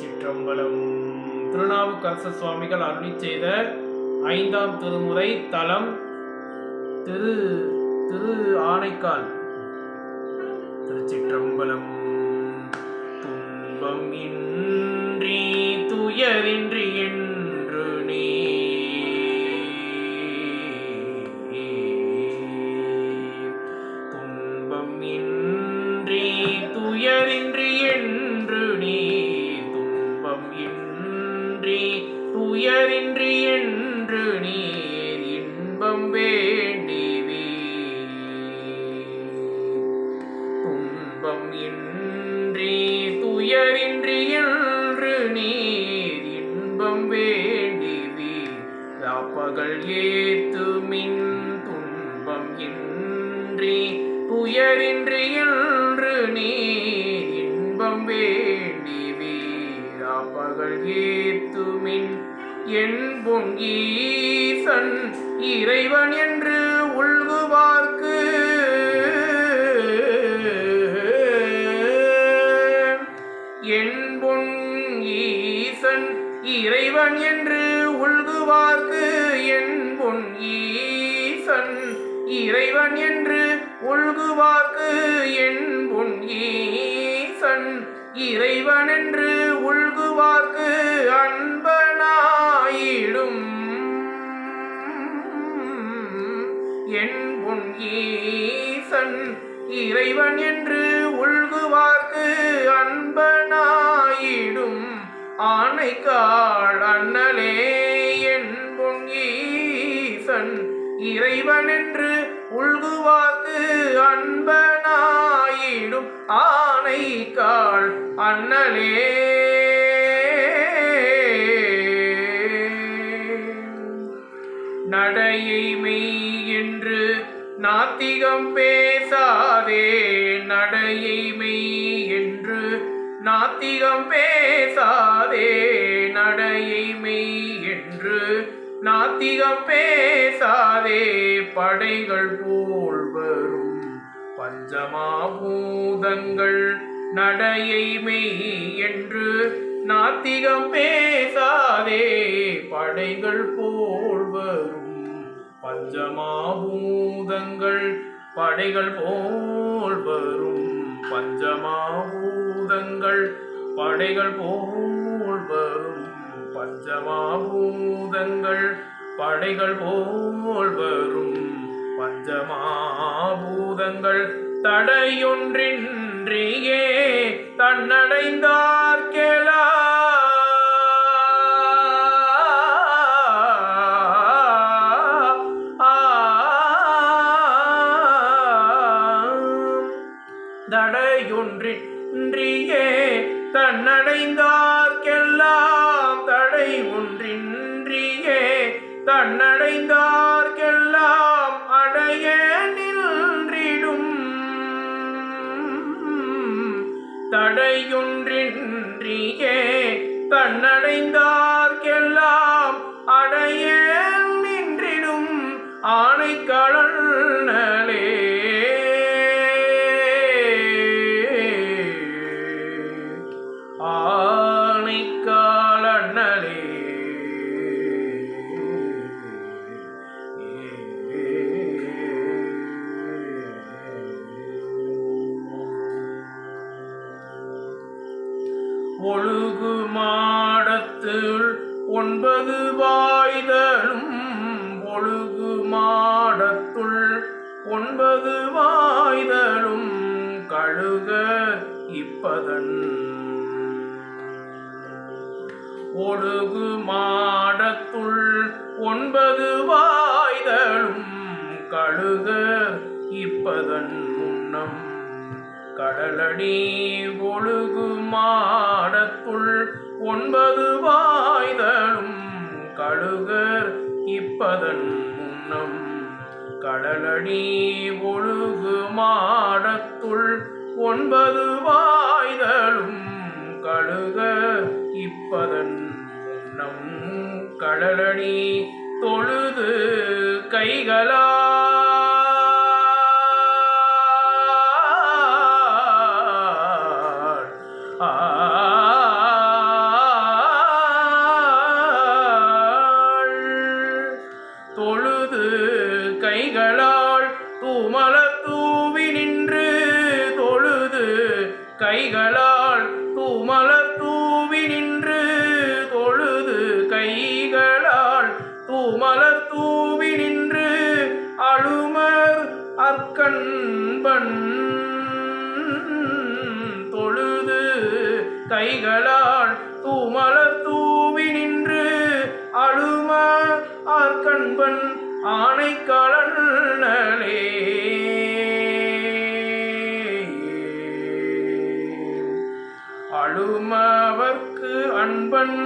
திருச்சிற்றம்பலம். திருநாவுக்கரச சுவாமிகள் அருளி செய்த ஐந்தாம் திருமுறை தலம் திரு திரு ஆனைக்கால். திருச்சிற்றம்பலம். துன்பம் இன் வேண்டிவி. துன்பம் இன்றி துயரின்றி என்று நீர் இன்பம் வேண்டிவி. ராப்பகல் ஏத்துமின் துன்பம் இன்றி துயரின்றி என்று நீர் இன்பம் வேண்டிவி. ஏத்து மின் என் பொங்கீசன் இறைவன் என்று உள்குவார்க்கு. என் பொன் ஈசன் இறைவன் என்று உள்குவார்க்கு. என் பொன் ஈசன் இறைவன் என்று உள்குவார்க்கு. என் பொன் ஈசன் இறைவன் என்று உள்குவார்க்கு. அன் என் ஈசன் இறைவன் என்று உள்குவார்க்கு அன்பனாயிடும். ஆணைக்காள் அண்ணலே என் ஈசன் இறைவன் என்று உள்குவாக்கு அன்பனாயிடும். ஆனைக்காள் அண்ணலே. நடையை மே நாத்திகம் பேசாதே நடையை மெய் என்று. நாத்திகம் பேசாதே நடையை மெய் என்று. நாத்திகம் பேசாதே படைகள் போல் வரும் பஞ்சமாபூதங்கள் நடையை மெய் என்று. நாத்திகம் பேசாதே படைகள் போல் வரும் பஞ்சமாபூதங்கள் படைகள் போல் வரும். பஞ்சமாபூதங்கள் படைகள் போல் வரும். பஞ்சமாபூதங்கள் படைகள் போல் வரும். பஞ்சமாபூதங்கள் தடையொன்றின்றியே தன்னடைந்தார். தடையொன்றின்றியே தன்னடைந்தார்க்கெல்லாம் தடை ஒன்றின்றியே தன்னடைந்தார்க்கெல்லாம் அடைய நின்றிடும். தடையொன்றின்றியே தன்னடைந்தார்க்கெல்லாம் அடைய நின்றிடும். ஆணைக்களன் ஒழுகு மாடத்துள் ஒன்பது வாய்தலும் ஒழுகு மாடத்துள் ஒன்பது வாய்தலும் கழுக இப்பதன். ஒழுகு மாடத்துள் ஒன்பது வாய்தலும் கழுக இப்பதன் முன்னம். கடலடி ஒழுகுமாடத்துள் ஒன்பது வாய்தலும் கழுகர் இப்பதன் முன்னம். கடலடி ஒழுகுமாடத்துள் ஒன்பது வாய்தலும் கழுகர் இப்பதன் முன்னம். கடலடி தொழுது தொழுது கைகளால் தூமல தூவி நின்று தொழுது கைகளால் தூமல தூவி நின்று தொழுது கைகளால் தூமல தூவி நின்று அழுமர் அற்கண்பன் கைகளால் தூமல தூவி நின்று அழும ஆர்கண்பன் ஆணை கலனலே அழுமவர்க்கு அன்பன்